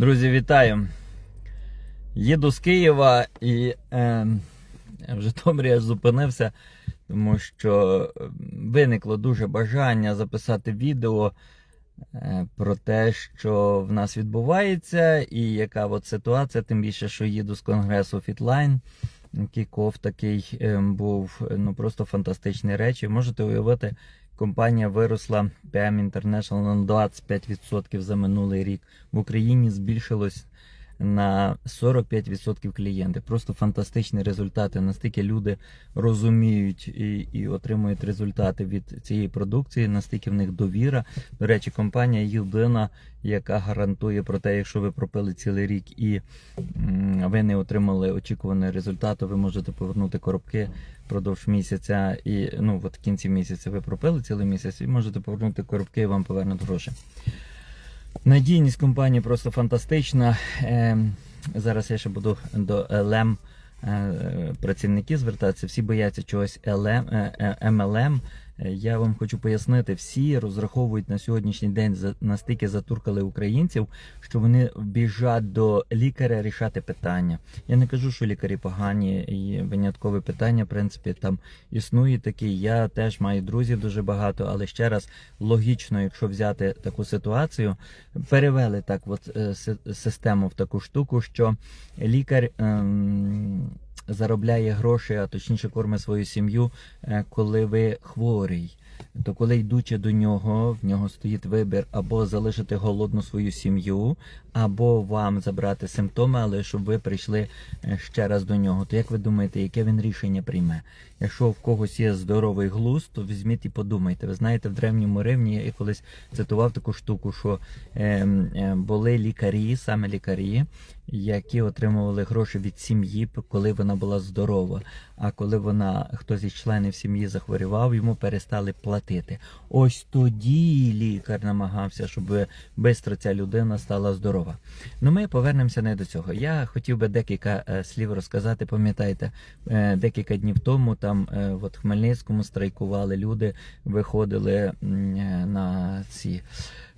Друзі, вітаю! Їду з Києва і е, в Житомирі аж зупинився, тому що е, виникло дуже бажання записати відео е, про те, що в нас відбувається, і яка от ситуація, тим більше, що їду з конгресу Фітлайн. Кіков такий е, був ну просто фантастичні речі. Можете уявити, компанія виросла PM International на 25% за минулий рік. В Україні збільшилось на 45% клієнти. Просто фантастичні результати. Настільки люди розуміють і, і отримують результати від цієї продукції, настільки в них довіра. До речі, компанія єдина, яка гарантує про те, якщо ви пропили цілий рік і ви не отримали очікуваний результат, ви можете повернути коробки впродовж місяця. І ну от в кінці місяця ви пропили цілий місяць і можете повернути коробки і вам повернуть гроші. Надійність компанії просто фантастична. Е, зараз я ще буду до ЛМ е, працівників звертатися. Всі бояться чогось LM, е, е, МЛМ. Е, Я вам хочу пояснити, всі розраховують на сьогоднішній день настільки затуркали українців, що вони біжать до лікаря рішати питання. Я не кажу, що лікарі погані і виняткове питання, в принципі, там існує такі. Я теж маю друзів дуже багато, але ще раз логічно, якщо взяти таку ситуацію, перевели так, от е, систему в таку штуку, що лікар. ем, Заробляє гроші, а точніше кормить свою сім'ю, е, коли ви хворий. То коли йдучи до нього, в нього стоїть вибір або залишити голодну свою сім'ю, або вам забрати симптоми, але щоб ви прийшли е, ще раз до нього. То як ви думаєте, яке він рішення прийме? Якщо в когось є здоровий глузд, то візьміть і подумайте. Ви знаєте, в древньому Римі я колись цитував таку штуку, що е, е, були лікарі, саме лікарі, які отримували гроші від сім'ї, коли вона була здорова. А коли вона хтось із членів сім'ї захворював, йому перестали платити. Ось тоді лікар намагався, щоб швидко ця людина стала здорова. Ну ми повернемося не до цього. Я хотів би декілька е, слів розказати. Пам'ятаєте, е, декілька днів тому там е, в Хмельницькому страйкували люди, виходили на ці.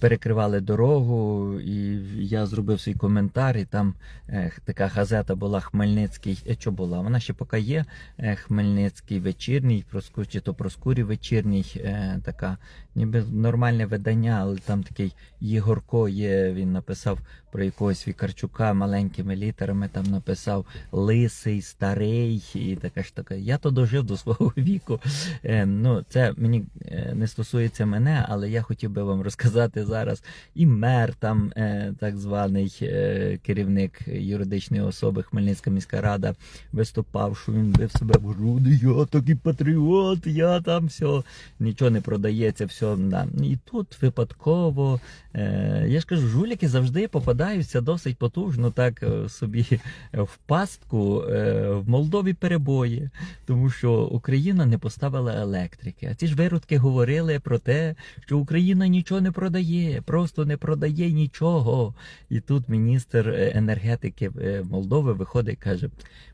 Перекривали дорогу, і я зробив свій коментар. І там е, така газета була Хмельницький. е, Що була? Вона ще поки є. е, Хмельницький вечірній, чи то проскурі вечірній, така, ніби нормальне видання, але там такий Єгорко є. Він написав про якогось Вікарчука маленькими літерами. Там написав лисий, старий і така ж така. Я то дожив до свого віку. Ну, це мені не стосується мене, але я хотів би вам розказати зараз. І мер там, е, так званий е, керівник юридичної особи Хмельницька міська рада виступав, що він бив себе в груди. Я такий патріот, я там все, нічого не продається, все. Да. І тут випадково. Е, я ж кажу, жуліки завжди попадаються досить потужно так собі в пастку в Молдові перебої, тому що Україна не поставила електрики. А ці ж виродки говорили про те, що Україна нічого не продає, просто не продає нічого. І тут міністр е, енергетики е, Молдови виходить і каже: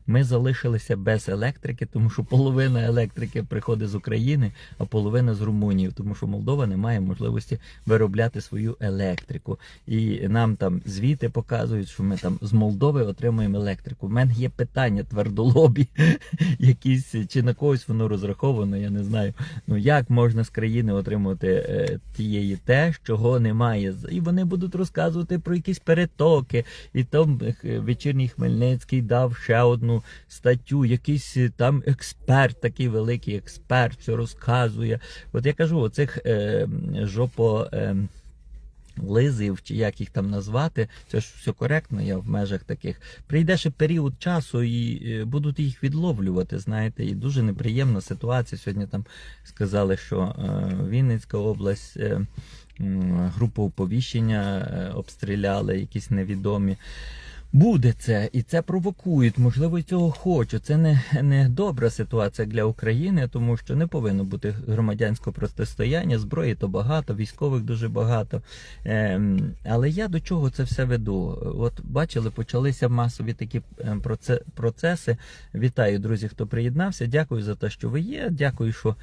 ми залишилися без електрики, тому що половина електрики приходить з України, а половина з Румунії, тому що Молдова не має можливості виробляти свою електрику. І нам там звіти показують, що ми там з Молдови отримуємо електрику. У мене є питання твердолобі, якісь чи на когось воно розраховано, я не знаю. Ну як можна з країни отримувати е, тієї те, чого немає? І вони будуть розказувати про якісь перетоки. І там вечірній Хмельницький дав ще одну статтю. Якийсь е, там експерт, такий великий експерт, все розказує. От я кажу, оцих е, жопо. Е, Лизів, чи як їх там назвати, це ж все коректно, я в межах таких. Прийде ще період часу і е, будуть їх відловлювати, знаєте, і дуже неприємна ситуація. Сьогодні там сказали, що е, Вінницька область, е, групу оповіщення обстріляли, якісь невідомі. Буде це, і це провокують. Можливо, цього хочуть. Це не, не добра ситуація для України, тому що не повинно бути громадянського протистояння. Зброї то багато, військових дуже багато. Ем, але я до чого це все веду? От бачили, почалися масові такі ем, процеси. Вітаю, друзі, хто приєднався. Дякую за те, що ви є. Дякую, що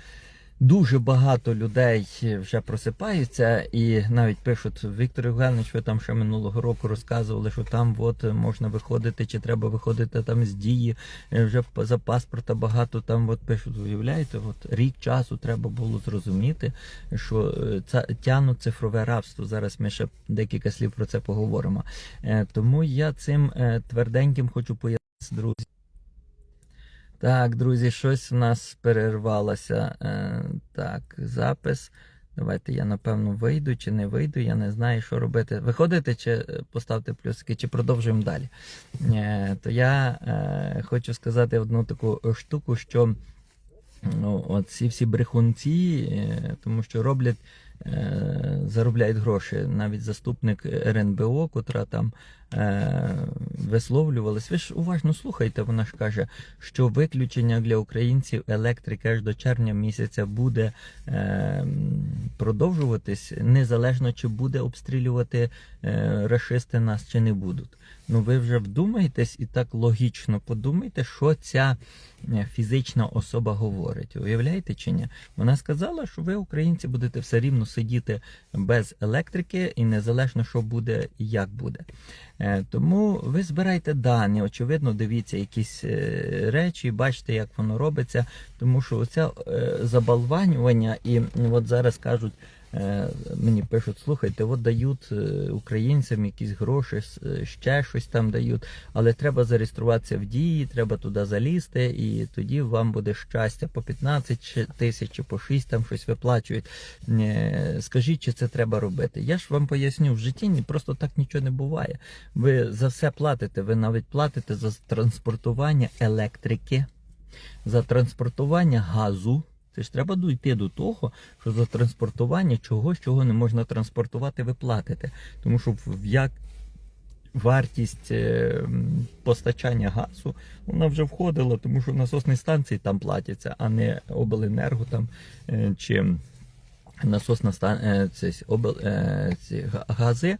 Дуже багато людей вже просипаються і навіть пишуть Віктор Євгенович, ви там ще минулого року розказували, що там от можна виходити, чи треба виходити там з дії. е, Вже за паспорта багато там от пишуть. Уявляєте, от рік часу треба було зрозуміти, що е, це тянуть цифрове рабство. Зараз ми ще декілька слів про це поговоримо. Е, Тому я цим тверденьким хочу пояснити, друзі. Так, друзі, щось в нас перервалося. Е, так, запис. Давайте я напевно вийду чи не вийду. Я не знаю, що робити. Виходите чи е, поставте плюсики, чи продовжуємо далі. Е, то я е, хочу сказати одну таку штуку, що ну, ці всі брехунці, е, тому що роблять, е, заробляють гроші. Навіть заступник РНБО, котра там е, висловлювалась. Ви ж уважно слухайте, вона ж каже, що виключення для українців електрики аж до червня місяця буде е, продовжуватись, незалежно чи буде обстрілювати е, рашисти нас чи не будуть. Ну ви вже вдумайтесь і так логічно подумайте, що ця фізична особа говорить. Уявляєте чи ні? Вона сказала, що ви, українці, будете все рівно сидіти без електрики і незалежно, що буде і як буде. Е, Тому ви збирайте дані, очевидно, дивіться якісь е, речі, бачите, як воно робиться. Тому що оце забалванювання, і от зараз кажуть. Е, Мені пишуть, слухайте, от дають е, українцям якісь гроші, е, ще щось там дають, але треба зареєструватися в дії, треба туди залізти, і тоді вам буде щастя по 15 тисяч, чи по 6 там щось виплачують. Скажіть, чи це треба робити? Я ж вам поясню, в житті просто так нічого не буває. Ви за все платите, ви навіть платите за транспортування електрики, за транспортування газу. Це ж треба дійти до того, що за транспортування чогось, чого не можна транспортувати, ви платите. Тому що як вартість е, постачання газу вона вже входила, тому що насосні станції там платяться, а не обленерго там е, чи насосна станція, е, гази.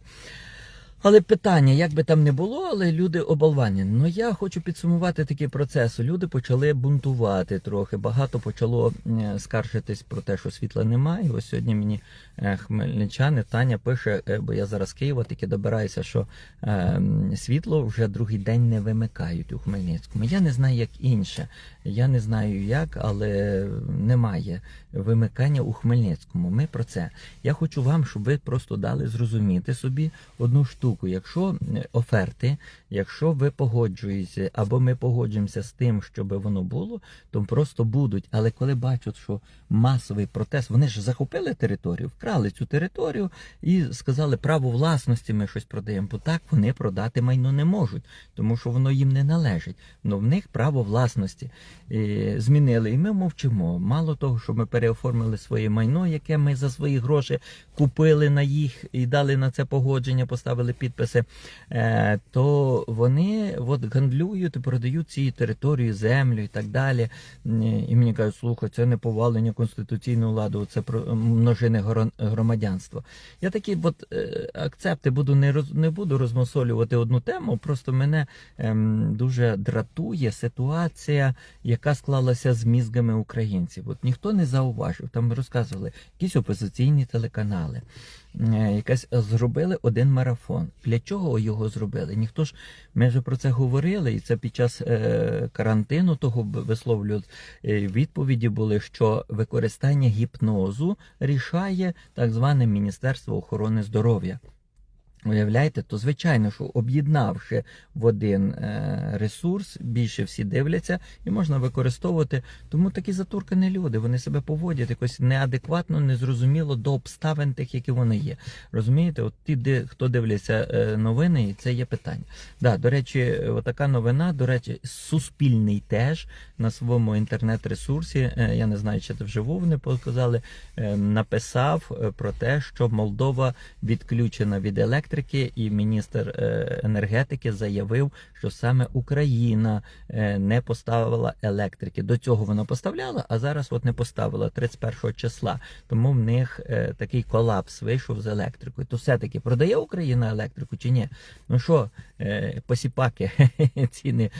Але питання, як би там не було, але люди оболвані. Ну я хочу підсумувати такий процес. Люди почали бунтувати трохи. Багато почало е, скаржитись про те, що світла немає. Ось сьогодні мені е, хмельничани Таня пише, е, бо я зараз з Києва таки добираюся, що е, світло вже другий день не вимикають у Хмельницькому. Я не знаю, як інше. Я не знаю як, але немає вимикання у Хмельницькому. Ми про це. Я хочу вам, щоб ви просто дали зрозуміти собі одну штуку. Якщо е, оферти, якщо ви погоджуєтеся, або ми погоджуємося з тим, щоб воно було, то просто будуть. Але коли бачать, що масовий протест, вони ж захопили територію, вкрали цю територію і сказали, право власності ми щось продаємо. Бо так вони продати майно не можуть, тому що воно їм не належить. Но в них право власності і змінили. І ми мовчимо. Мало того, що ми переоформили своє майно, яке ми за свої гроші купили на їх і дали на це погодження, поставили підписи, е, то вони от гандлюють і продають ці території, землю і так далі. І мені кажуть, слухай, це не повалення конституційного ладу, це про множине громадянство. Я такі от е, акцепти буду не роз не буду розмосолювати одну тему. Просто мене ем, дуже дратує ситуація, яка склалася з мізгами українців. От ніхто не зауважив. Там розказували якісь опозиційні телеканали. Е, Якась зробили один марафон. Для чого його зробили? Ніхто ж ми вже про це говорили, і це під час е, карантину того висловлюють е, відповіді були, що використання гіпнозу рішає так зване Міністерство охорони здоров'я. Уявляєте, то звичайно, що об'єднавши в один е, ресурс, більше всі дивляться і можна використовувати. Тому такі затуркані люди, вони себе поводять якось неадекватно, незрозуміло до обставин тих, які вони є. Розумієте, от ті, хто дивляться е, новини, і це є питання. Да, до речі, отака новина. До речі, суспільний теж на своєму інтернет-ресурсі. е, я не знаю, чи це вживу вони показали. написав про те, що Молдова відключена від електрики. Електрики і міністр е, енергетики заявив, що саме Україна е, не поставила електрики. До цього вона поставляла, а зараз от не поставила 31 числа. Тому в них е, такий колапс вийшов з електрикою. То все-таки продає Україна електрику чи ні? Ну що, посіпаки, ціни.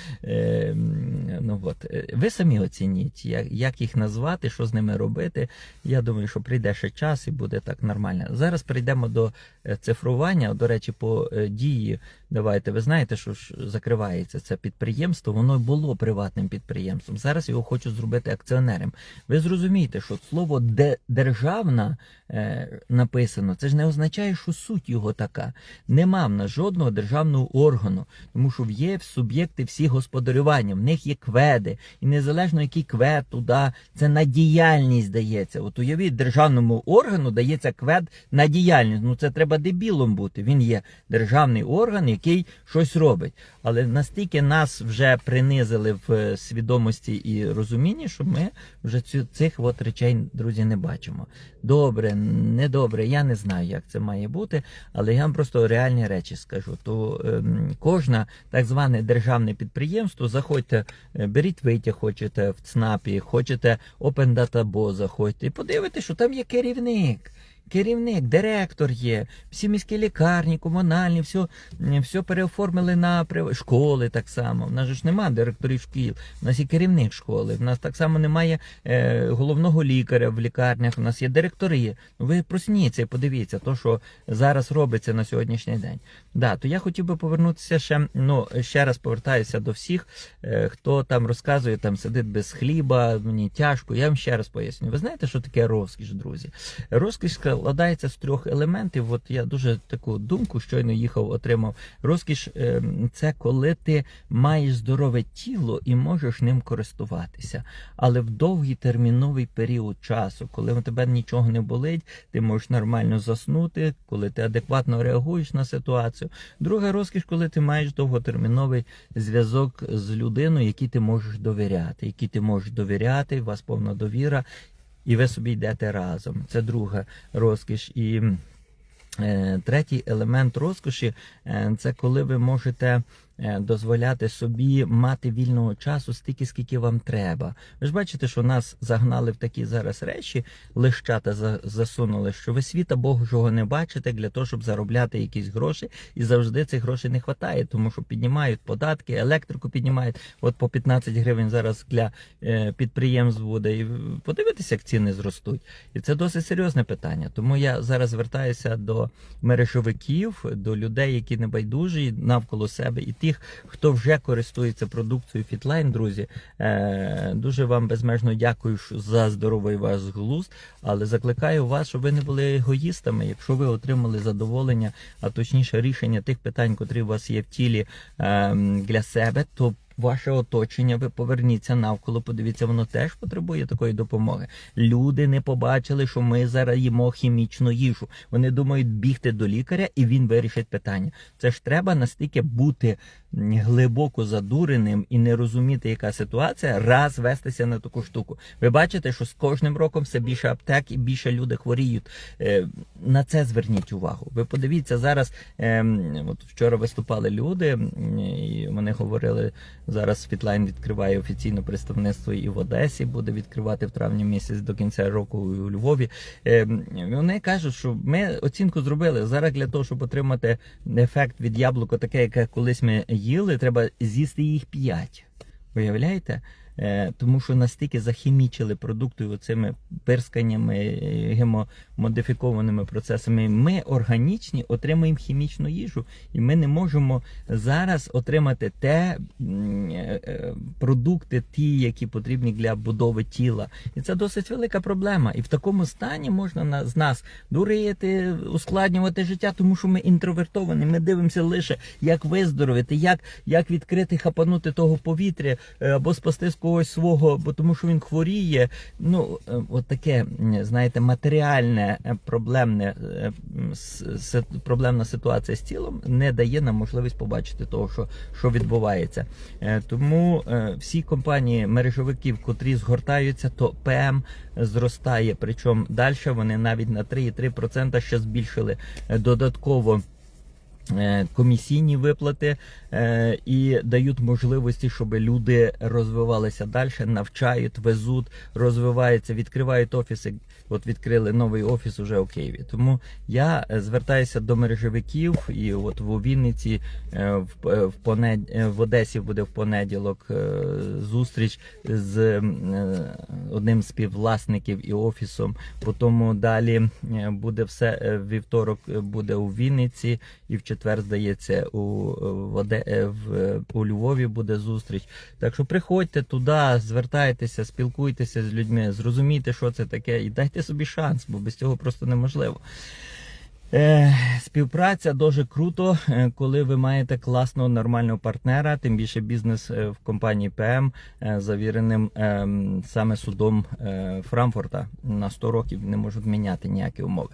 Ну от, ви самі оцініть, як, їх назвати, що з ними робити. Я думаю, що прийде ще час і буде так нормально. Зараз перейдемо до цифрування. До речі, по е, дії. Давайте, ви знаєте, що ж закривається це підприємство. Воно було приватним підприємством. Зараз його хочуть зробити акціонером. Ви зрозумієте, що слово де державна е, написано, це ж не означає, що суть його така. Нема в нас жодного державного органу, тому що є суб'єкти всі господарювання, в них є кведи, і незалежно який квед туди, це на діяльність дається. От уявіть, державному органу дається квед на діяльність. Ну це треба дебілом бути. Він є державний орган, який щось робить. Але настільки нас вже принизили в е, свідомості і розумінні, що ми вже цю, цих от речей, друзі, не бачимо. Добре, недобре, я не знаю, як це має бути, але я вам просто реальні речі скажу. То ем, кожне так зване державне підприємство, заходьте, е, беріть витяг, хочете в ЦНАПі, хочете Open Data Bo, заходьте і подивитесь, що там є керівник. Керівник, директор є, всі міські лікарні, комунальні, все, все переоформили на школи так само. В нас ж немає директорів шкіл, у нас є керівник школи. В нас так само немає е, головного лікаря в лікарнях. У нас є директори. Ну, Ви просніться і подивіться, то що зараз робиться на сьогоднішній день. Да, то я хотів би повернутися ще. Ну ще раз повертаюся до всіх, е, хто там розказує, там сидить без хліба, мені тяжко. Я вам ще раз поясню. Ви знаєте, що таке розкіш, друзі? Розкіш складається з трьох елементів. От я дуже таку думку щойно їхав, отримав. Розкіш е, це коли ти маєш здорове тіло і можеш ним користуватися. Але в довгий терміновий період часу, коли у тебе нічого не болить, ти можеш нормально заснути, коли ти адекватно реагуєш на ситуацію. Друга розкіш, коли ти маєш довготерміновий зв'язок з людиною, якій ти можеш довіряти, якій ти можеш довіряти, у вас повна довіра, і ви собі йдете разом. Це друга розкіш. І е, третій елемент розкоші е, це коли ви можете дозволяти собі мати вільного часу стільки, скільки вам треба. Ви ж бачите, що нас загнали в такі зараз речі, лищата за- засунули, що ви світа Божого не бачите для того, щоб заробляти якісь гроші, і завжди цих грошей не вистачає, тому що піднімають податки, електрику піднімають. От по 15 гривень зараз для е, підприємств буде. І подивитися, як ціни зростуть. І це досить серйозне питання. Тому я зараз звертаюся до мережовиків, до людей, які не байдужі навколо себе, і тих, хто вже користується продукцією Фітлайн, друзі. Е, дуже вам безмежно дякую за здоровий ваш глузд, але закликаю вас, щоб ви не були егоїстами. Якщо ви отримали задоволення, а точніше рішення тих питань, котрі у вас є в тілі е, для себе, то ваше оточення, ви поверніться навколо, подивіться, воно теж потребує такої допомоги. Люди не побачили, що ми зараз їмо хімічну їжу. Вони думають бігти до лікаря, і він вирішить питання. Це ж треба настільки бути глибоко задуреним і не розуміти, яка ситуація, раз вестися на таку штуку. Ви бачите, що з кожним роком все більше аптек і більше люди хворіють. Е, На це зверніть увагу. Ви подивіться зараз. ем, От вчора виступали люди, і вони говорили. Зараз Світлайн відкриває офіційне представництво і в Одесі, буде відкривати в травні місяць до кінця року і у Львові. Е, Вони кажуть, що ми оцінку зробили зараз для того, щоб отримати ефект від яблука, таке, яке колись ми їли, треба з'їсти їх п'ять. Виявляєте? Е, Тому що настільки захімічили продукти оцими пирсканнями, е, гемомодифікованими процесами. Ми органічні отримуємо хімічну їжу, і ми не можемо зараз отримати те е, продукти, ті, які потрібні для будови тіла. І це досить велика проблема. І в такому стані можна на, з нас дурити, ускладнювати життя, тому що ми інтровертовані. Ми дивимося лише, як виздоровити, як, як відкрити, хапанути того повітря або спасти з когось свого, бо тому що він хворіє. Ну, е, от таке, знаєте, матеріальне е, проблемне е, проблемна ситуація з тілом не дає нам можливість побачити того, що, що відбувається. Тому всі компанії мережовиків, котрі згортаються, то ПМ зростає. Причому далі вони навіть на 3,3% ще збільшили додатково комісійні виплати е, і дають можливості, щоб люди розвивалися далі, навчають, везуть, розвиваються, відкривають офіси. От відкрили новий офіс уже у Києві. Тому я е, звертаюся до мережевиків, і от в Вінниці е, в, е, понед... е, в Одесі буде в понеділок е, зустріч з е, одним з співвласників і офісом. Потім далі е, буде все е, вівторок е, буде у Вінниці, і в четвер, здається, у, Оде... е, в, е, у Львові буде зустріч. Так що приходьте туди, звертайтеся, спілкуйтеся з людьми, зрозумійте, що це таке, і дайте собі шанс, бо без цього просто неможливо. Е, співпраця дуже круто, е, коли ви маєте класного нормального партнера, тим більше бізнес е, в компанії ПМ завіреним саме судом е, Франкфурта на 100 років не можуть міняти ніякі умови.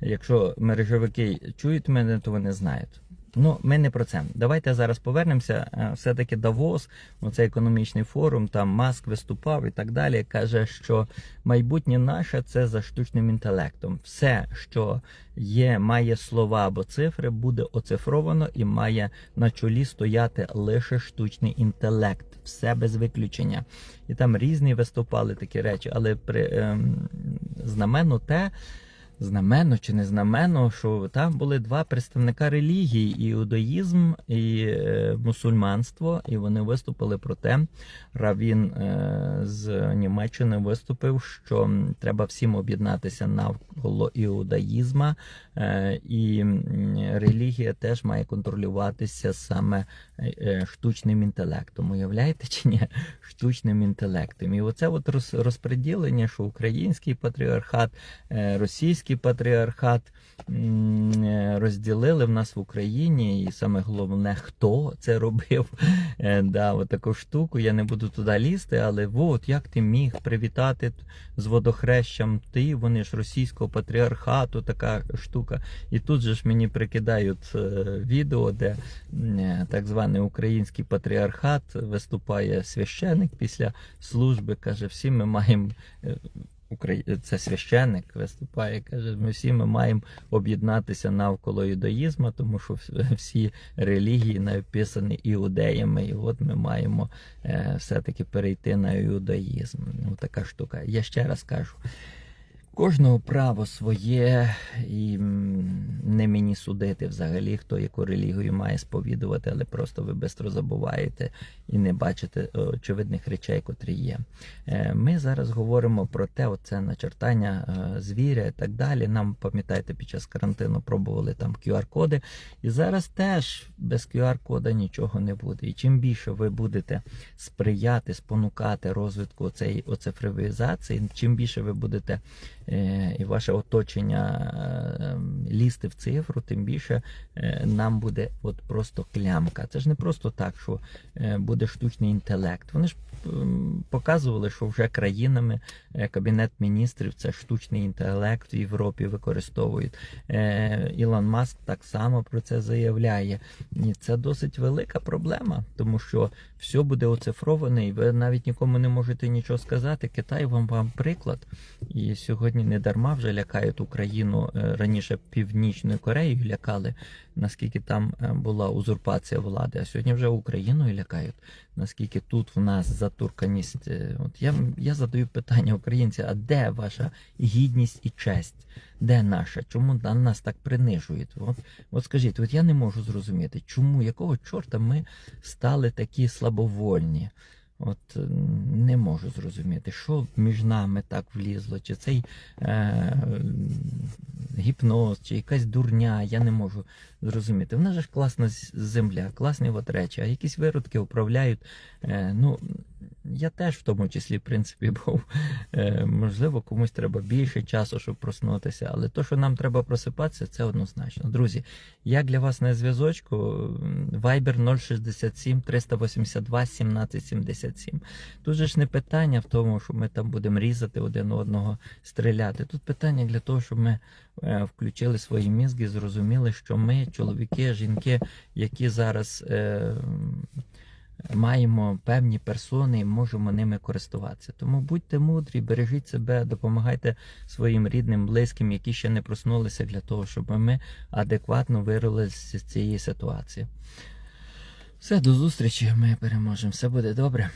Якщо мережевики чують мене, то вони знають. Ну, ми не про це. Давайте зараз повернемося. Е, Все-таки Давос, оцей економічний форум, там Маск виступав і так далі. Каже, що майбутнє наше це за штучним інтелектом. Все, що є, має слова або цифри, буде оцифровано і має на чолі стояти лише штучний інтелект. Все без виключення. І там різні виступали такі речі, але при ем, знаменно те. Знаменно чи не знаменно, що там були два представника релігії: іудаїзм і е, мусульманство, і вони виступили про те. Равін е, з Німеччини виступив, що треба всім об'єднатися навколо іудаїзма, е, і релігія теж має контролюватися саме е, штучним інтелектом. Уявляєте чи ні? Штучним інтелектом. І оце от роз, розподілення, що український патріархат, е, російський патріархат е, розділили в нас в Україні, і саме головне, хто це робив. Е, Да, от таку штуку. Я не буду туди лізти, але от як ти міг привітати з водохрещем? Ти вони ж російського патріархату, така штука. І тут же ж мені прикидають е, відео, де так званий український патріархат виступає священик після служби, каже, всі ми маємо. Це священник виступає, каже, ми всі ми маємо об'єднатися навколо юдаїзму, тому що всі релігії написані іудеями, і от ми маємо е, все-таки перейти на юдаїзм. Ну, така штука. Я ще раз кажу. Кожного право своє, і не мені судити взагалі, хто яку релігію має сповідувати, але просто ви швидко забуваєте і не бачите е, очевидних речей, котрі є. Е, Ми зараз говоримо про те, оце начертання е, звіря і так далі. Нам пам'ятаєте, під час карантину пробували там QR-коди. І зараз теж без QR-кода нічого не буде. І чим більше ви будете сприяти, спонукати розвитку цієї оцифровізації, чим більше ви будете і ваше оточення е, ем, лізти в цифру, тим більше е, нам буде от просто клямка. Це ж не просто так, що е, буде штучний інтелект. Вони ж показували, що вже країнами е, Кабінет міністрів це штучний інтелект в Європі використовують. Е, Ілон Маск так само про це заявляє. І це досить велика проблема, тому що все буде оцифроване, і ви навіть нікому не можете нічого сказати. Китай вам вам приклад. І сьогодні не дарма вже лякають Україну е, раніше Північною Кореєю лякали, наскільки там е, була узурпація влади. А сьогодні вже Україною лякають, наскільки тут в нас затурканість. Е, От я, я задаю питання українці: а де ваша гідність і честь? Де наша? Чому нас так принижують? От, от скажіть, от я не можу зрозуміти, чому, якого чорта ми стали такі слабовольні? От е, не можу зрозуміти, що між нами так влізло, чи цей е, гіпноз, чи якась дурня, я не можу зрозуміти. В нас ж класна земля, класні от речі, а якісь виродки управляють. Е, ну, я теж в тому числі, в принципі, був. Е, можливо, комусь треба більше часу, щоб проснутися, але то, що нам треба просипатися, це однозначно. Друзі, як для вас на зв'язочку, Viber 067 382 1777. Тут же ж не питання в тому, що ми там будемо різати один одного, стріляти. Тут питання для того, щоб ми е, включили свої мізки, зрозуміли, що ми, чоловіки, жінки, які зараз. Е, маємо певні персони і можемо ними користуватися. Тому будьте мудрі, бережіть себе, допомагайте своїм рідним, близьким, які ще не проснулися, для того, щоб ми адекватно вирвалися з цієї ситуації. Все, до зустрічі, ми переможемо. Все буде добре.